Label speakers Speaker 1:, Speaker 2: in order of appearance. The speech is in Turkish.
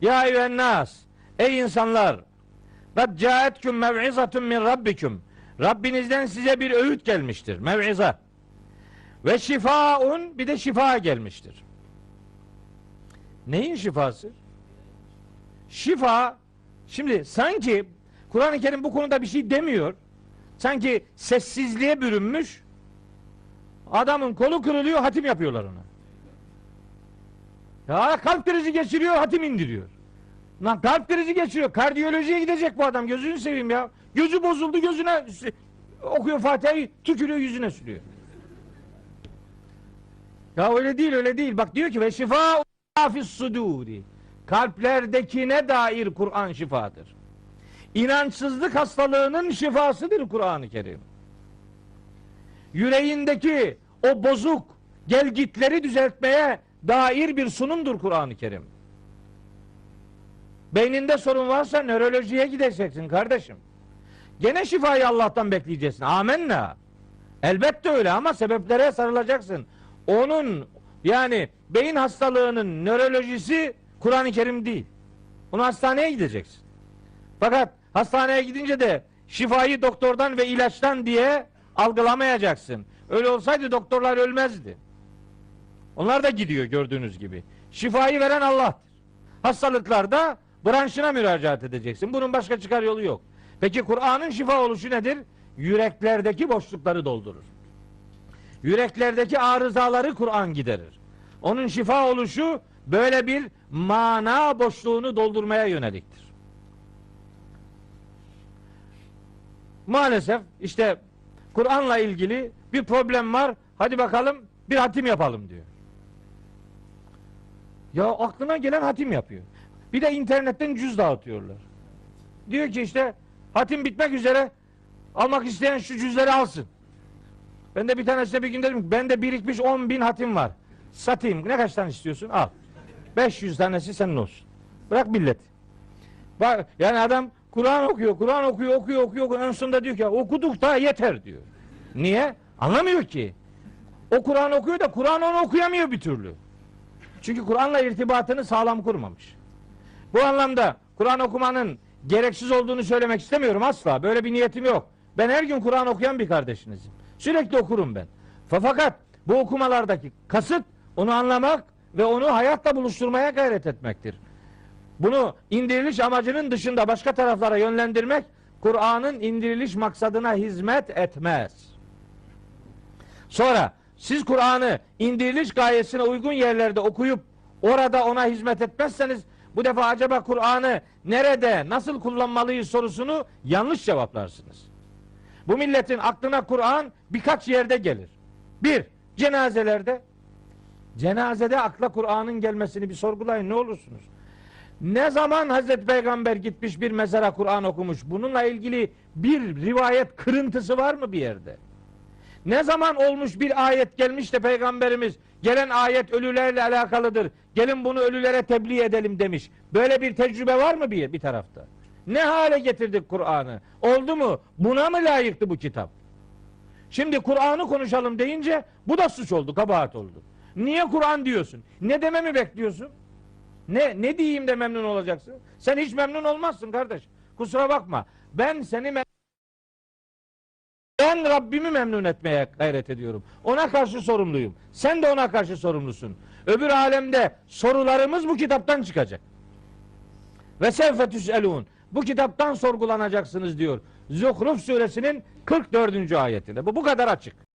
Speaker 1: Ya eyyühennas ey insanlar kad caetküm mev'izatun min rabbiküm Rabbinizden size bir öğüt gelmiştir. Mev'iza. Ve şifaun bir de şifa gelmiştir. Neyin şifası? Şifa şimdi sanki Kur'an-ı Kerim bu konuda bir şey demiyor. Sanki sessizliğe bürünmüş. Adamın kolu kırılıyor, hatim yapıyorlar ona. Ya kalp krizi geçiriyor, hatim indiriyor. Lan kalp krizi geçiriyor. Kardiyolojiye gidecek bu adam. Gözünü seveyim ya. Gözü bozuldu, gözüne okuyor Fatiha'yı, tükürüyor yüzüne sürüyor. Ya öyle değil, öyle değil. Bak diyor ki ve şifa fis suduri. Kalplerdekine dair Kur'an şifadır. İnançsızlık hastalığının şifasıdır Kur'an-ı Kerim. Yüreğindeki o bozuk gelgitleri düzeltmeye dair bir sunumdur Kur'an-ı Kerim. Beyninde sorun varsa nörolojiye gideceksin kardeşim. Gene şifayı Allah'tan bekleyeceksin. Amenna. Elbette öyle ama sebeplere sarılacaksın. Onun yani beyin hastalığının nörolojisi Kur'an-ı Kerim değil. Onu hastaneye gideceksin. Fakat hastaneye gidince de şifayı doktordan ve ilaçtan diye algılamayacaksın. Öyle olsaydı doktorlar ölmezdi. Onlar da gidiyor gördüğünüz gibi. Şifayı veren Allah'tır. Hastalıklarda branşına müracaat edeceksin. Bunun başka çıkar yolu yok. Peki Kur'an'ın şifa oluşu nedir? Yüreklerdeki boşlukları doldurur. Yüreklerdeki arızaları Kur'an giderir. Onun şifa oluşu böyle bir mana boşluğunu doldurmaya yöneliktir. Maalesef işte Kur'an'la ilgili bir problem var. Hadi bakalım bir hatim yapalım diyor. Ya aklına gelen hatim yapıyor. Bir de internetten cüz dağıtıyorlar. Diyor ki işte hatim bitmek üzere almak isteyen şu cüzleri alsın. Ben de bir tanesine bir gün dedim ki bende birikmiş 10 bin hatim var. Satayım. Ne kaç tane istiyorsun? Al. 500 tanesi senin olsun. Bırak millet. Bak yani adam Kur'an okuyor, Kur'an okuyor, okuyor. okuyor. En sonunda diyor ki okuduk da yeter diyor. Niye? Anlamıyor ki. O Kur'an okuyor da Kur'an onu okuyamıyor bir türlü. Çünkü Kur'an'la irtibatını sağlam kurmamış. Bu anlamda Kur'an okumanın gereksiz olduğunu söylemek istemiyorum asla. Böyle bir niyetim yok. Ben her gün Kur'an okuyan bir kardeşinizim. Sürekli okurum ben. Fa- Fakat bu okumalardaki kasıt onu anlamak ve onu hayatla buluşturmaya gayret etmektir. Bunu indiriliş amacının dışında başka taraflara yönlendirmek Kur'an'ın indiriliş maksadına hizmet etmez. Sonra siz Kur'an'ı indiriliş gayesine uygun yerlerde okuyup orada ona hizmet etmezseniz bu defa acaba Kur'an'ı nerede nasıl kullanmalıyız sorusunu yanlış cevaplarsınız. Bu milletin aklına Kur'an birkaç yerde gelir. Bir, cenazelerde. Cenazede akla Kur'an'ın gelmesini bir sorgulayın ne olursunuz. Ne zaman Hazreti Peygamber gitmiş bir mezara Kur'an okumuş? Bununla ilgili bir rivayet kırıntısı var mı bir yerde? Ne zaman olmuş bir ayet gelmiş de peygamberimiz gelen ayet ölülerle alakalıdır. Gelin bunu ölülere tebliğ edelim demiş. Böyle bir tecrübe var mı bir, bir tarafta? Ne hale getirdik Kur'an'ı? Oldu mu? Buna mı layıktı bu kitap? Şimdi Kur'an'ı konuşalım deyince bu da suç oldu, kabahat oldu. Niye Kur'an diyorsun? Ne dememi bekliyorsun? Ne ne diyeyim de memnun olacaksın? Sen hiç memnun olmazsın kardeş. Kusura bakma. Ben seni ben Rabbimi memnun etmeye gayret ediyorum. Ona karşı sorumluyum. Sen de ona karşı sorumlusun. Öbür alemde sorularımız bu kitaptan çıkacak. Ve sevfe tüselun. Bu kitaptan sorgulanacaksınız diyor. Zuhruf suresinin 44. ayetinde. Bu bu kadar açık.